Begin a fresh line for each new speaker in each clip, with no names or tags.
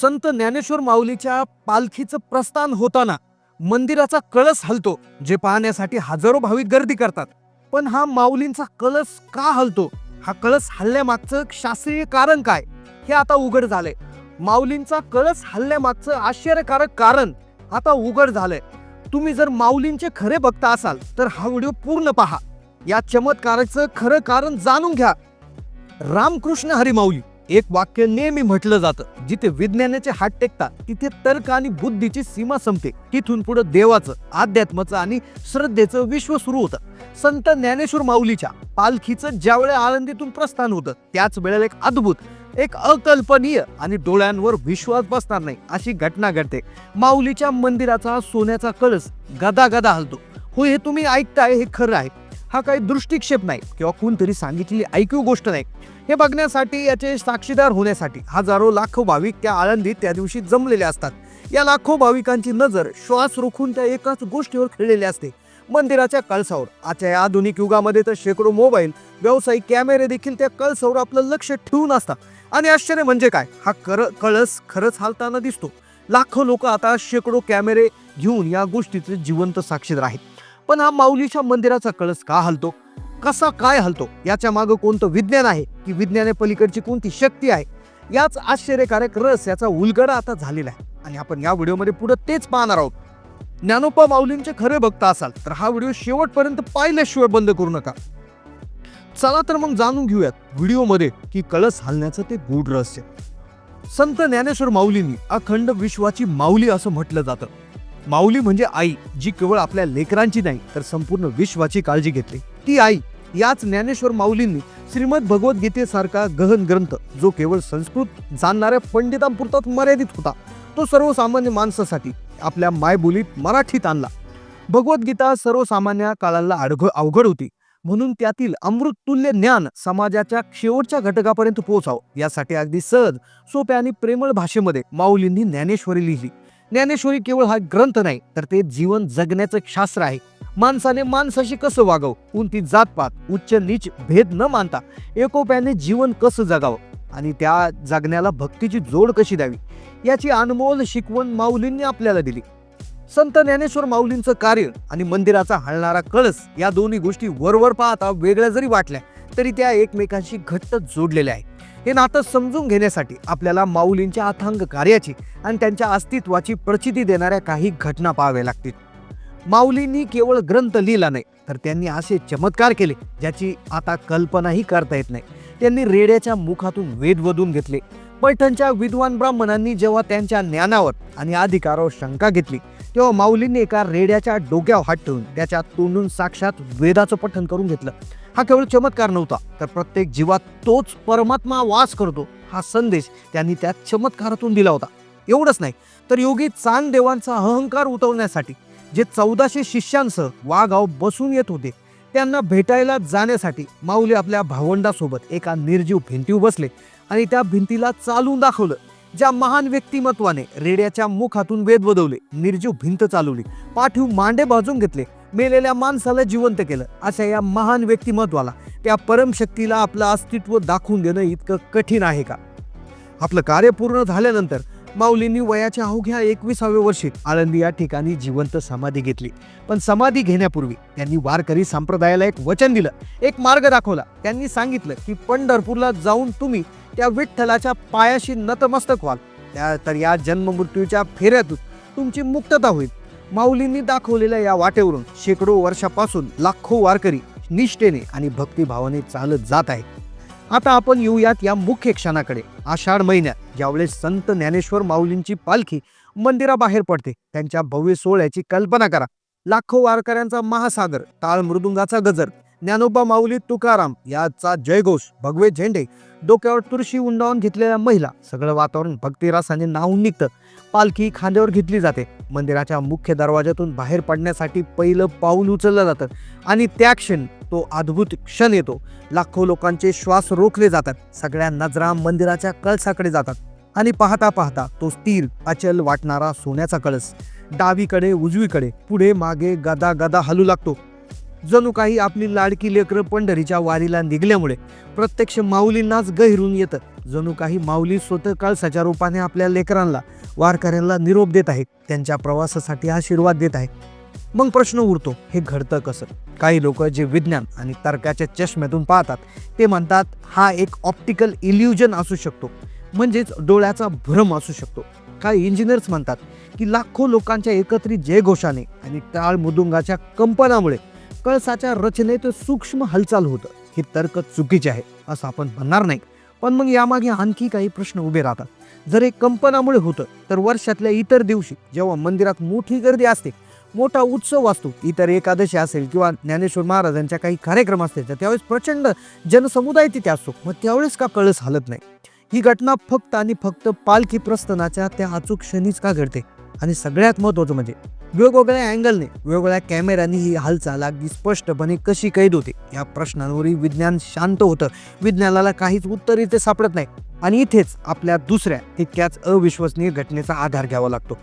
संत ज्ञानेश्वर माऊलीच्या पालखीचं प्रस्थान होताना मंदिराचा कळस हलतो जे पाहण्यासाठी हजारो भाविक गर्दी करतात. पण हा माऊलींचा कळस का हलतो? हा कळस हल्ल्यामागचं शास्त्रीय कारण काय? हे आता उघड झालंय. माऊलींचा कळस हल्ल्यामागचं आश्चर्यकारक कारण आता उघड झालंय. तुम्ही जर माऊलींचे खरे भक्त असाल तर हा व्हिडिओ पूर्ण पहा. या चमत्काराचं खरं कारण जाणून घ्या. रामकृष्ण हरिमाऊली एक वाक्य नेहमी म्हटलं जातं जिथे विज्ञानाचे हात टेकतात तिथे तर्क आणि बुद्धीची सीमा संपते. तिथून पुढे देवाचं अध्यात्माचं आणि श्रद्धेचं विश्व सुरू होतं. संत ज्ञानेश्वर माऊलीच्या पालखीचं ज्यावेळे आळंदीतून प्रस्थान होतं त्याच वेळेला एक अद्भुत एक अकल्पनीय आणि डोळ्यांवर विश्वास बसणार नाही अशी घटना घडते. माऊलीच्या मंदिराचा सोन्याचा कळस गदा गदा हलतो. हो हे तुम्ही ऐकताय हे खरं आहे. हा काही दृष्टिक्षेप नाही किंवा कोणतरी सांगितलेली ऐकू गोष्ट नाही. हे बघण्यासाठी याचे साक्षीदार होण्यासाठी हजारो लाखो भाविक त्या आळंदीत त्या दिवशी जमलेले असतात. या लाखो भाविकांची नजर श्वास रोखून त्या एकाच गोष्टीवर खेळलेली असते. मंदिराच्या कळसावर आजच्या या आधुनिक युगामध्ये तर शेकडो मोबाईल व्यावसायिक कॅमेरे देखील त्या कळसावर आपलं लक्ष ठेवून असतात. आणि आश्चर्य म्हणजे काय? हा कर कळस खरंच हालताना दिसतो. लाखो लोक आता शेकडो कॅमेरे घेऊन या गोष्टीचे जिवंत साक्षीदार आहेत. पण हा माऊलीच्या मंदिराचा कळस का हलतो? कसा काय हलतो? याच्या मागं कोणतं विज्ञान आहे? की विज्ञाने पलीकडची कोणती शक्ती आहे? याच आश्चर्यकारक रस याचा उलगडा आता झालेला आहे. आणि आपण या व्हिडिओमध्ये पुढे तेच पाहणार आहोत. ज्ञानोपा माऊलींचे खरे भक्त असाल तर हा व्हिडिओ शेवटपर्यंत पाहिल्याशिवाय बंद करू नका. चला तर मग जाणून घेऊयात व्हिडिओमध्ये की कळस हलण्याचं ते गूढ रहस्य. संत ज्ञानेश्वर माऊलींनी अखंड विश्वाची माऊली असं म्हटलं जातं. माऊली म्हणजे आई जी केवळ आपल्या लेकरांची नाही तर संपूर्ण विश्वाची काळजी घेतली ती आई याच ज्ञानेश्वर माऊलींनी श्रीमद भगवद्गीतेसारखा गहन ग्रंथ जो केवळ संस्कृत जाणणाऱ्या पंडितांपुरताच मर्यादित होता तो सर्वसामान्य माणसासाठी आपल्या मायबोलीत मराठीत आणला. भगवद्गीता सर्वसामान्य काळाला अडघ अवघड होती. म्हणून त्यातील अमृततुल्य ज्ञान समाजाच्या शेवटच्या घटकापर्यंत पोहोचावं यासाठी अगदी सहज सोप्या आणि प्रेमळ भाषेमध्ये माऊलींनी ज्ञानेश्वरी लिहिली. ज्ञानेश्वरी केवळ हा ग्रंथ नाही तर ते जीवन जगण्याचं एक शास्त्र आहे. माणसाने माणसाशी कसं वागावं? जात जातपात उच्च नीच भेद न मानता एकोप्याने जीवन कसं जगावं? आणि त्या जगण्याला भक्तीची जोड कशी द्यावी? याची अनमोल शिकवण माऊलींनी आपल्याला दिली. संत ज्ञानेश्वर माऊलींचं कार्य आणि मंदिराचा हलणारा कळस या दोन्ही गोष्टी वरवर पाहता वेगळ्या जरी वाटल्या तरी त्या एकमेकांशी घट्ट जोडलेल्या आहे हे नातं समजून घेण्यासाठी आपल्याला माऊलींच्या अथांग कार्याची आणि त्यांच्या अस्तित्वाची प्रचिती देणाऱ्या काही घटना पाहाव्या लागतील. माऊलींनी केवळ ग्रंथ लिहिला नाही तर त्यांनी असे चमत्कार केले ज्याची आता कल्पनाही करता येत नाही. त्यांनी रेड्याच्या मुखातून वेद वधून घेतले. पैठणच्या विद्वान ब्राह्मणांनी जेव्हा त्यांच्या ज्ञानावर आणि अधिकारावर शंका घेतली तेव्हा माऊलींनी एका रेड्याच्या डोक्यावर हात ठेवून त्याच्या तोंडून साक्षात वेदाचं पठण करून घेतलं. हा केवळ चमत्कार नव्हता तर प्रत्येक जीवात तोच परमात्मा वास करतो हा संदेश त्यांनी त्या चमत्कारातून दिला होता. एवढंच नाही तर योगी चांददेवांचा अहंकार उतरवण्यासाठी जे चौदाशे शिष्यांसह वाघाव बसून येत होते त्यांना भेटायला जाण्यासाठी माऊली आपल्या भावंडासोबत एका निर्जीव भिंतीवर बसले आणि त्या भिंतीला चालून दाखवलं ज्या महान व्यक्तिमत्वाने रेड्याच्या मुखातून वेद वदवले निर्जीव भिंत चालवली पाठीव मांडे बाजून घेतले मेलेल्या माणसाला जिवंत केलं. अशा या महान व्यक्तिमत्वाला त्या परमशक्तीला आपलं अस्तित्व दाखवून देणं इतकं कठीण आहे का? आपलं कार्य पूर्ण झाल्यानंतर माऊलींनी वयाच्या अवघ्या एकविसाव्या वर्षी आळंदी या ठिकाणी जिवंत समाधी घेतली. पण समाधी घेण्यापूर्वी त्यांनी वारकरी संप्रदायाला एक वचन दिलं. एक मार्ग दाखवला. त्यांनी सांगितलं की पंढरपूरला जाऊन तुम्ही त्या विठ्ठलाच्या पायाशी नतमस्तक व्हाल. त्या तर या जन्ममृत्यूच्या फेऱ्यातून तुमची मुक्तता होईल. माऊलींनी दाखवलेल्या या वाटेवरून शेकडो वर्षापासून लाखो वारकरी निष्ठेने आणि भक्तिभावाने चालत जात आहेत. आता आपण येऊयात या मुख्य क्षणाकडे. आषाढ महिन्यात ज्यावेळेस संत ज्ञानेश्वर माऊलींची पालखी मंदिराबाहेर पडते त्यांच्या भव्य सोहळ्याची कल्पना करा. लाखो वारकऱ्यांचा महासागर टाळ मृदुंगाचा गजर ज्ञानोबा माऊली तुकाराम याचा जयघोष भगवे झेंडे डोक्यावर तुळशी उंडावून घेतलेल्या महिला सगळं वातावरण भक्तिरासाने नाहून निघतं. पालखी खांद्यावर घेतली जाते. मंदिराच्या मुख्य दरवाजातून बाहेर पडण्यासाठी पहिलं पाऊल उचललं जातं आणि त्या क्षण तो अद्भुत क्षण येतो. लाखो लोकांचे श्वास रोखले जातात. सगळ्या नजरा मंदिराच्या कळसाकडे जातात आणि पाहता पाहता तो स्थिर अचल वाटणारा सोन्याचा कळस डावीकडे उजवीकडे पुढे मागे गदा गदा हलू लागतो. जणू काही आपली लाडकी लेकरं पंढरीच्या वारीला निघल्यामुळे प्रत्यक्ष माऊलींनाच गहिरून येतं. जणू काही माऊली स्वतः कळसाच्या रूपाने आपल्या लेकरांना वारकऱ्यांना निरोप देत आहेत त्यांच्या प्रवासासाठी आशीर्वाद देत आहेत. मग प्रश्न उरतो हे घडतं कसं? काही लोक जे विज्ञान आणि तर्काच्या चष्म्यातून पाहतात ते म्हणतात हा एक ऑप्टिकल इल्युजन असू शकतो. म्हणजेच डोळ्याचा भ्रम असू शकतो. काही इंजिनियर्स म्हणतात की लाखो लोकांच्या एकत्रित जयघोषाने आणि टाळ मृदुंगाच्या कंपनामुळे कळसाच्या रचनेत सूक्ष्म हालचाल होतं. हे तर्क चुकीचे आहे असं आपण म्हणणार नाही. पण मग यामागे आणखी काही प्रश्न उभे राहतात. जर हे कंपनामुळे होतं तर वर्षातल्या इतर दिवशी जेव्हा मंदिरात मोठी गर्दी असते मोठा उत्सव असतो इतर एकादशी असेल किंवा ज्ञानेश्वर महाराजांच्या काही कार्यक्रम असतील तर त्यावेळेस प्रचंड जनसमुदाय तिथे असतो. मग त्यावेळेस का कळस हलत नाही? ही घटना फक्त आणि फक्त पालखी प्रस्थानाच्या त्या अचूक क्षणीच का घडते? आणि सगळ्यात महत्त्वाचं म्हणजे वेगवेगळ्या अँगलने वेगवेगळ्या कॅमेऱ्याने ही हालचाल अगदी स्पष्टपणे कशी कैद होते? या प्रश्नांवरही विज्ञान शांत होतं. विज्ञानाला काहीच उत्तर इथे सापडत नाही. आणि इथेच आपल्या दुसऱ्या तितक्याच अविश्वसनीय घटनेचा आधार घ्यावा लागतो.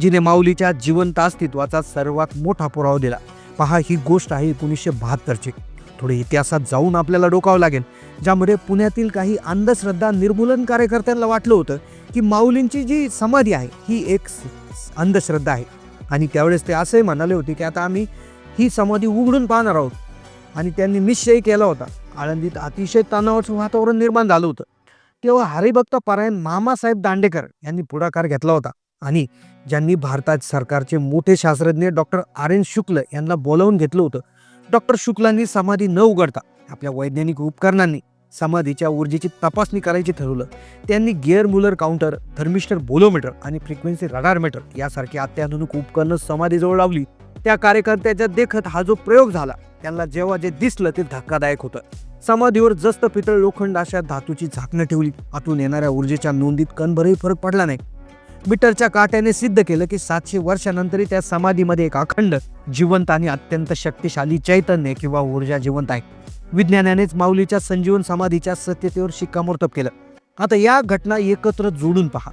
जिने माऊलीच्या जिवंत अस्तित्वाचा सर्वात मोठा पुरावा दिला. पहा ही गोष्ट आहे एकोणीसशे बहात्तरची. थोडे इतिहासात जाऊन आपल्याला डोकावं लागेल. ज्यामध्ये पुण्यातील काही अंधश्रद्धा निर्मूलन कार्यकर्त्यांना वाटलं होतं की माऊलींची जी समाधी आहे ही एक अंधश्रद्धा आहे. आणि त्यावेळेस ते असंही म्हणाले होते की आता आम्ही ही समाधी उघडून पाहणार आहोत. आणि त्यांनी निश्चय केला होता. आळंदीत अतिशय तणावाचं वातावरण निर्माण झालं होतं. तेव्हा हरिभक्त परायण मामासाहेब दांडेकर यांनी पुढाकार घेतला होता. आणि ज्यांनी भारतात सरकारचे मोठे शास्त्रज्ञ डॉक्टर आर एन शुक्ल यांना बोलावून घेतलं होतं डॉक्टर शुक्लांनी समाधी न उघडता आपल्या वैज्ञानिक उपकरणांनी समाधीच्या ऊर्जेची तपासणी करायची ठरवलं. त्यांनी Geiger Muller counter thermistor bolometer आणि फ्रिक्वेन्सी रडार मीटर यासारखी अत्याधुनिक उपकरणं समाधीजवळ लावली. त्या कार्यकर्त्याच्या देखत हा जो प्रयोग झाला त्यांना जेव्हा जे दिसलं ते धक्कादायक होतं. समाधीवर जस्त पितळ लोखंड अशा धातूची झाकणं ठेवली. आतून येणाऱ्या ऊर्जेच्या नोंदीत कणभरही फरक पडला नाही. मीटरच्या काट्याने सिद्ध केलं की सातशे वर्षानंतरही त्या समाधीमध्ये एक अखंड जिवंत आणि अत्यंत शक्तिशाली चैतन्य किंवा ऊर्जा जिवंत आहे. विज्ञानानेच माऊलीच्या संजीवन समाधीच्या सत्यतेवर शिक्कामोर्तब केलं. आता या घटना एकत्र जोडून पहा.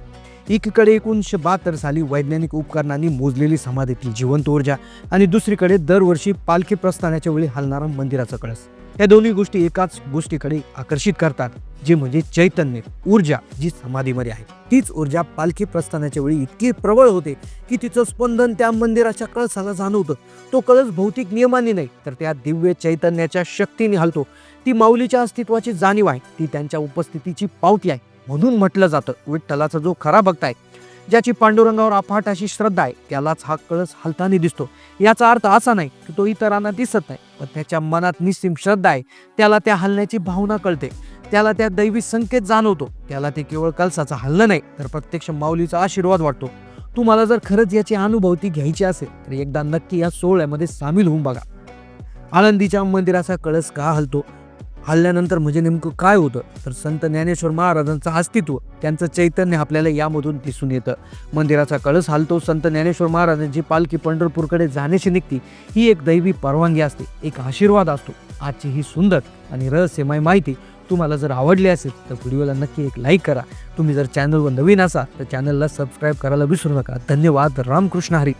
एकीकडे एकोणीसशे बहात्तर साली वैज्ञानिक उपकरणांनी मोजलेली समाधीतील जिवंत ऊर्जा आणि दुसरीकडे दरवर्षी पालखी प्रस्थानाच्या वेळी हलणारा मंदिराचा कळस. या दोन्ही गोष्टी एकाच गोष्टीकडे आकर्षित करतात जे म्हणजे चैतन्य ऊर्जा जी समाधीमध्ये आहे. तीच ऊर्जा पालखी प्रस्थानाच्या वेळी इतकी प्रबळ होते की तिचं स्पंदन त्या मंदिराच्या कळसाला जाणवतं. तो कळस भौतिक नियमाने नाही तर त्या दिव्य चैतन्याच्या शक्तीने हलतो. ती माऊलीच्या अस्तित्वाची जाणीव आहे ती त्यांच्या उपस्थितीची पावती आहे. म्हणून म्हटलं जातं. विठ्ठलाचा जो खरा भक्त आहे ज्याची पांडुरंगावर अफाट अशी श्रद्धा आहे त्यालाच हा कळस हलताना दिसतो. याचा अर्थ असा नाही की तो इतरांना दिसत नाही पण त्याच्या मनात निस्सीम श्रद्धा आहे. त्याला त्या हलण्याची भावना कळते. त्याला त्या दैवी संकेत जाणवतो. त्याला ते केवळ कलसाचं हल्लं नाही तर प्रत्यक्ष माऊलीचा आशीर्वाद वाटतो. तुम्हाला जर खरंच याची अनुभवती घ्यायची असेल तर एकदा नक्की या सोहळ्यामध्ये सामील होऊन बघा. आळंदीच्या मंदिराचा कळस का हलतो? हल्ल्यानंतर म्हणजे नेमकं काय होतं? तर संत ज्ञानेश्वर महाराजांचं अस्तित्व त्यांचं चैतन्य आपल्याला यामधून दिसून येतं. मंदिराचा कळस हलतो संत ज्ञानेश्वर महाराजांची पालखी पंढरपूरकडे जाण्याची निघती. ही एक दैवी परवानगी असते एक आशीर्वाद असतो. आजची ही सुंदर आणि रहस्यमय माहिती तुम्हाला जर आवडली असेल तर व्हिडिओला नक्की एक लाईक करा. तुम्ही जर चॅनलवर नवीन असाल तर चॅनलला सबस्क्राईब करायला विसरू नका. धन्यवाद. रामकृष्ण हरी.